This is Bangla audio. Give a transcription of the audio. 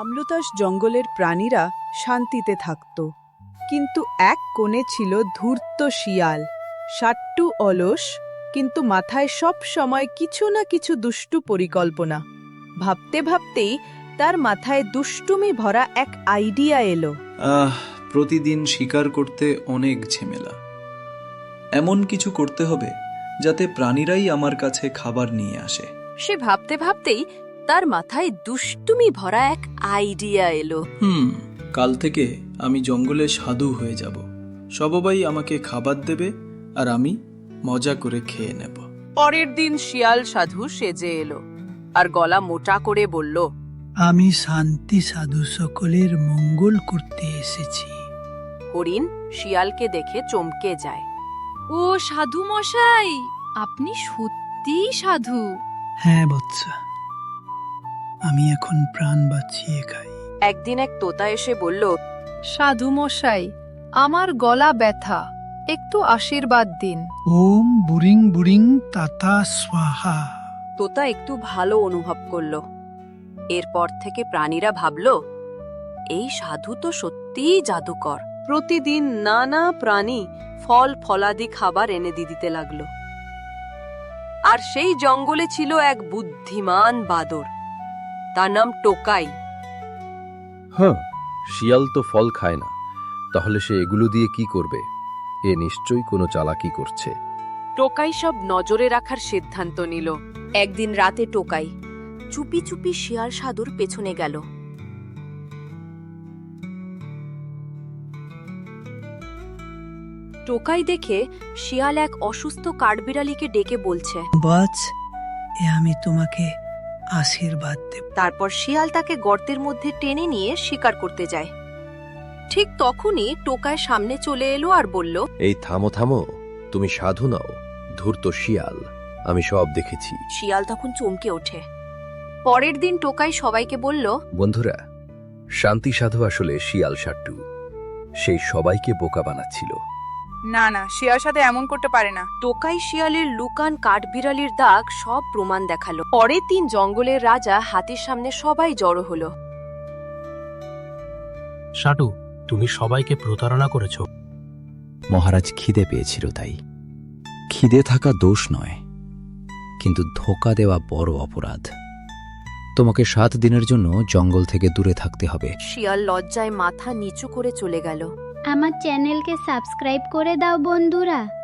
আমলতাস জঙ্গলের প্রাণীরা শান্তিতে থাকত। কিন্তু এক কোণে ছিল ধূর্ত শিয়াল। সাট্টু অলস কিন্তু মাথায় সব সময় কিছু না কিছু দুষ্টু পরিকল্পনা। ভাবতে ভাবতেই তার মাথায় দুষ্টুমি ভরা এক আইডিয়া এলো। আহ প্রতিদিন শিকার করতে অনেক ঝেমেলা। এমন কিছু করতে হবে যাতে প্রাণীরাই আমার কাছে খাবার নিয়ে আসে। সে ভাবতে ভাবতেই তার মাথায় দুষ্টুমি ভরা এক আইডিয়া এলো। হুম কাল থেকে আমি জঙ্গলে সাধু হয়ে যাব। সবাই আমাকে খাবার দেবে আর আমি মজা করে খেয়ে নেব। পরের দিন শিয়াল সাধু সেজে এলো আর গলা মোটা করে বলল আমি শান্তি সাধু সকলের মঙ্গল করতে এসেছি। হরিণ শিয়ালকে দেখে চমকে যায়। ও সাধু মশাই আপনি সত্যিই সাধু। হ্যাঁ বৎসা। আমি এখন প্রাণ বাঁচিয়ে খাই। একদিন এক তোতা এসে বলল সাধু মশাই আমার গলা ব্যথা একটু আশীর্বাদ দিন। ওম বুরিং বুরিং তাতা স্বাহা। তোতা একটু ভালো অনুভব করল। এরপর থেকে প্রাণীরা ভাবল এই সাধু তো সত্যিই জাদুকর। প্রতিদিন নানা প্রাণী ফল ফলাদি খাবার এনে দি দিতে লাগল। আর সেই জঙ্গলে ছিল এক বুদ্ধিমান বাদর। তার নাম টোকাই। হ্যাঁ শিয়াল তো ফল খায় না। তাহলে সে এগুলো দিয়ে কি করবে? এ নিশ্চয়ই কোনো চালাকি করছে। টোকাই সব নজরে রাখার সিদ্ধান্ত নিল। একদিন রাতে টোকাই চুপি চুপি শিয়াল সাধুর পেছনে গেল। টোকাই দেখে শিয়াল এক অসুস্থ কাঠবিড়ালিকে ডেকে বলছে বৎস এ আমি তোমাকে আশীর্বাদ দেব। তারপর শিয়াল তাকে গর্তের মধ্যে টেনে নিয়ে শিকার করতে যায়। ঠিক তখনই টোকায় সামনে চলে এলো আর বলল এই থামো থামো তুমি সাধু নাও ধূর্ত শিয়াল আমি সব দেখেছি। শিয়াল তখন চমকে ওঠে। পরের দিন টোকাই সবাইকে বলল বন্ধুরা শান্তি সাধু আসলে শিয়াল সাট্টু। সেই সবাইকে বোকা বানাচ্ছিল। না না শিয়ার সাথে এমন করতে পারে না। টোকাই শিয়ালের লুকান কাঠবিড়ালির দাগ সব প্রমাণ দেখাল। পরের দিন জঙ্গলের রাজা হাতির সামনে সবাই জড়ো হলো। সাটু তুমি সবাইকে প্রতারণা করেছ। মহারাজ খিদে পেয়েছিল তাই। খিদে থাকা দোষ নয় কিন্তু ধোকা দেওয়া বড় অপরাধ। তোমাকে সাত দিনের জন্য জঙ্গল থেকে দূরে থাকতে হবে। শিয়াল লজ্জায় মাথা নিচু করে চলে গেল। আমার চ্যানেলকে সাবস্ক্রাইব করে দাও বন্ধুরা।